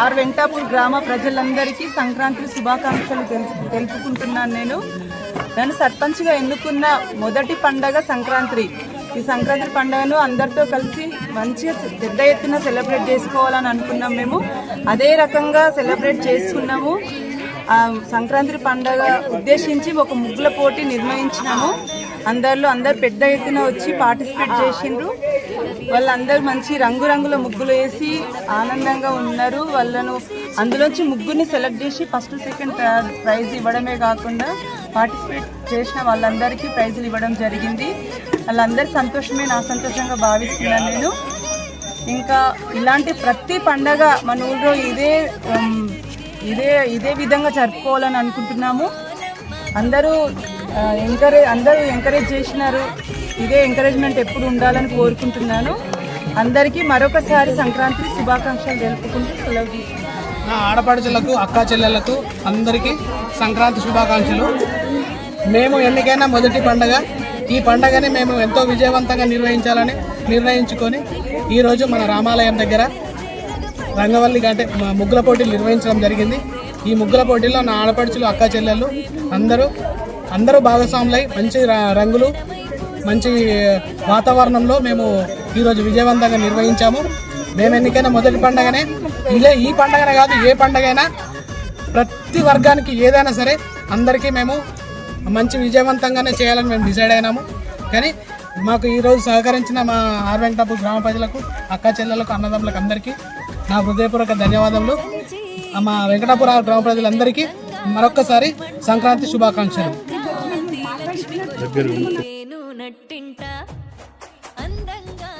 Are Venkatapur గ్రామ ప్రజలందరికీ సంక్రాంతి శుభాకాంక్షలు తెలుపుకుంటున్నాను నేను. నన్ను సర్పంచ్గా ఎన్నుకున్న మొదటి పండగ సంక్రాంతి. ఈ సంక్రాంతి పండుగను అందరితో కలిసి మంచిగా పెద్ద ఎత్తున సెలబ్రేట్ చేసుకోవాలని అనుకున్నాం మేము. అదే రకంగా సెలబ్రేట్ చేసుకున్నాము. సంక్రాంతి పండగ ఉద్దేశించి ఒక ముగ్గుల పోటీ నిర్వహించినాము అందరిలో అందరు పెద్ద ఎత్తున వచ్చి పార్టిసిపేట్ చేసిండ్రు. వాళ్ళందరూ మంచి రంగురంగుల ముగ్గులు వేసి ఆనందంగా ఉన్నారు. వాళ్ళను అందులోంచి ముగ్గురిని సెలెక్ట్ చేసి ఫస్ట్ సెకండ్ ప్రైజ్ ఇవ్వడమే కాకుండా పార్టిసిపేట్ చేసిన వాళ్ళందరికీ ప్రైజులు ఇవ్వడం జరిగింది. వాళ్ళందరి సంతోషమే నా సంతోషంగా భావిస్తున్నాను నేను. ఇంకా ఇలాంటి ప్రతి పండగ మన ఊళ్ళో ఇదే ఇదే ఇదే విధంగా జరుపుకోవాలని అనుకుంటున్నాము. అందరూ ఎంకరేజ్ అందరూ ఎంకరేజ్ చేసినారు. ఇదే ఎంకరేజ్మెంట్ ఎప్పుడు ఉండాలని కోరుకుంటున్నాను. అందరికీ మరొకసారి సంక్రాంతి శుభాకాంక్షలు తెలుపుకుంటూ సెలవు తీసుకున్నాను నా ఆడపడుచులకు అక్కా చెల్లెళ్ళకు అందరికీ సంక్రాంతి శుభాకాంక్షలు. మేము ఎన్నికైనా మొదటి పండగ. ఈ పండగని మేము ఎంతో విజయవంతంగా నిర్వహించాలని నిర్ణయించుకొని ఈరోజు మన రామాలయం దగ్గర రంగవల్లి అంటే ముగ్గుల పోటీలు నిర్వహించడం జరిగింది. ఈ ముగ్గుల పోటీల్లో నా ఆడపడుచులు అక్క చెల్లెళ్ళు అందరూ అందరూ భాగస్వాములై మంచి ర- రంగులు మంచి వాతావరణంలో మేము ఈరోజు విజయవంతంగా నిర్వహించాము. మేము ఎన్నికైనా మొదటి పండగనే ఇదే ఈ పండగనే కాదు ఏ పండగైనా ప్రతి వర్గానికి ఏదైనా సరే అందరికీ మేము మంచి విజయవంతంగానే చేయాలని మేము డిసైడ్ అయినాము. కానీ మాకు ఈరోజు సహకరించిన మా ఆర్ వెంకటాపూర్ గ్రామ ప్రజలకు అక్క చెల్లెలకు అన్నదమ్ములకు అందరికీ నా హృదయపూర్వక ధన్యవాదములు. మా వెంకటాపుర గ్రామ ప్రజలందరికీ మరొక్కసారి సంక్రాంతి శుభాకాంక్షలు. దగ్గర నేను నట్టింట అందంగా